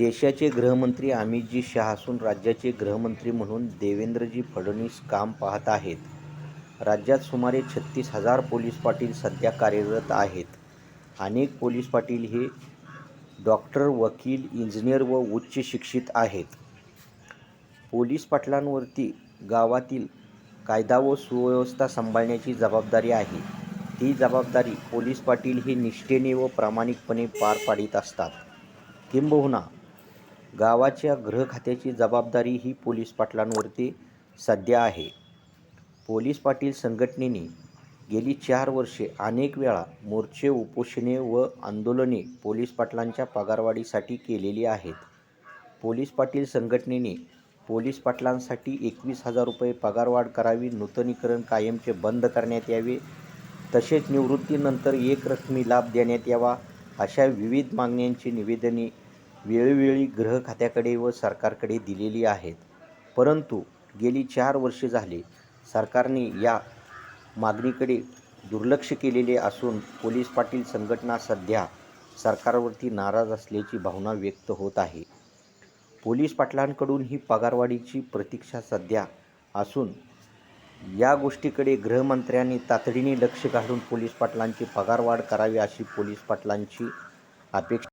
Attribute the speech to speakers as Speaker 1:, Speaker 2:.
Speaker 1: देशाचे गृहमंत्री अमितजी शहा असून राज्याचे गृहमंत्री म्हणून देवेंद्रजी फडणवीस काम पाहत आहेत. राज्यात सुमारे छत्तीस हजार पोलीस पाटील सध्या कार्यरत आहेत. अनेक पोलीस पाटील हे डॉक्टर वकील इंजिनियर व उच्च शिक्षित आहेत. पोलीस पाटलांवरती गावातील कायदा व सुव्यवस्था सांभाळण्याची जबाबदारी आहे. ती जबाबदारी पोलीस पाटील हे निष्ठेने व प्रामाणिकपणे पार पाडित असतात. किंबहुना गावाच्या गृहखात्याची जबाबदारी ही पोलीस पाटलांवरती सध्या आहे. पोलीस पाटील संघटनेने गेली चार वर्षे अनेक वेळा मोर्चे उपोषणे व आंदोलने पोलीस पाटलांच्या पगारवाढीसाठी केलेली आहेत. पोलीस पाटील संघटनेने पोलीस पाटलांसाठी एकवीस हजार रुपये पगारवाढ करावी नूतनीकरण कायमचे बंद करण्यात यावे तसेच निवृत्तीनंतर एक रकमी लाभ देण्यात यावा अशा विविध मागण्यांची निवेदने वेळोवेळी गृह खात्याकडे व सरकारकडे दिलेली आहेत. परंतु गेली चार वर्षे झाले सरकारने या मागणीकडे दुर्लक्ष केलेले असून पोलीस पाटील संघटना सध्या सरकारवरती नाराज असल्याची भावना व्यक्त होत आहे. पोलीस पाटलांकडून ही पगारवाढीची प्रतीक्षा सध्या असून या गोष्टीकडे गृहमंत्र्यांनी तातडीने लक्ष घालून पोलीस पाटलांची पगारवाढ करावी अशी पोलीस पाटलांची अपेक्षा